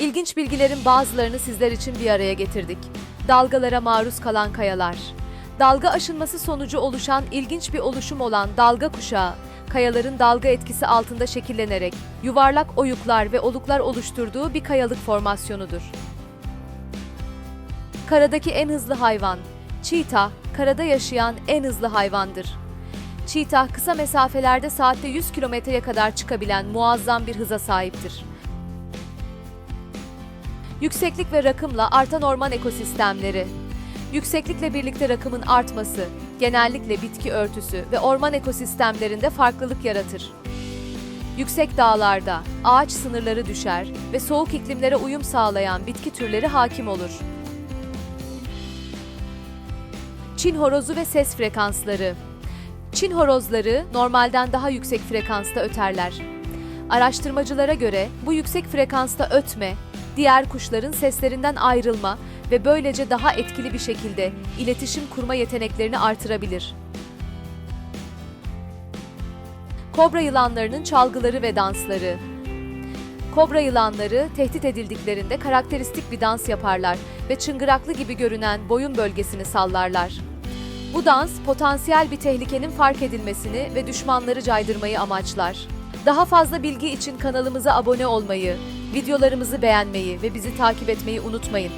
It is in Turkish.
İlginç bilgilerin bazılarını sizler için bir araya getirdik. Dalgalara maruz kalan kayalar. Dalga aşınması sonucu oluşan ilginç bir oluşum olan dalga kuşağı, kayaların dalga etkisi altında şekillenerek yuvarlak oyuklar ve oluklar oluşturduğu bir kayalık formasyonudur. Karadaki en hızlı hayvan. Çiğtah, karada yaşayan en hızlı hayvandır. Çiğtah kısa mesafelerde saatte 100 kilometreye kadar çıkabilen muazzam bir hıza sahiptir. Yükseklik ve rakımla artan orman ekosistemleri. Yükseklikle birlikte rakımın artması, genellikle bitki örtüsü ve orman ekosistemlerinde farklılık yaratır. Yüksek dağlarda ağaç sınırları düşer ve soğuk iklimlere uyum sağlayan bitki türleri hakim olur. Çin horozu ve ses frekansları. Çin horozları normalden daha yüksek frekansta öterler. Araştırmacılara göre bu yüksek frekansta ötme, diğer kuşların seslerinden ayrılma ve böylece daha etkili bir şekilde iletişim kurma yeteneklerini artırabilir. Kobra yılanlarının çalgıları ve dansları. Kobra yılanları tehdit edildiklerinde karakteristik bir dans yaparlar ve çıngıraklı gibi görünen boyun bölgesini sallarlar. Bu dans potansiyel bir tehlikenin fark edilmesini ve düşmanları caydırmayı amaçlar. Daha fazla bilgi için kanalımıza abone olmayı, videolarımızı beğenmeyi ve bizi takip etmeyi unutmayın.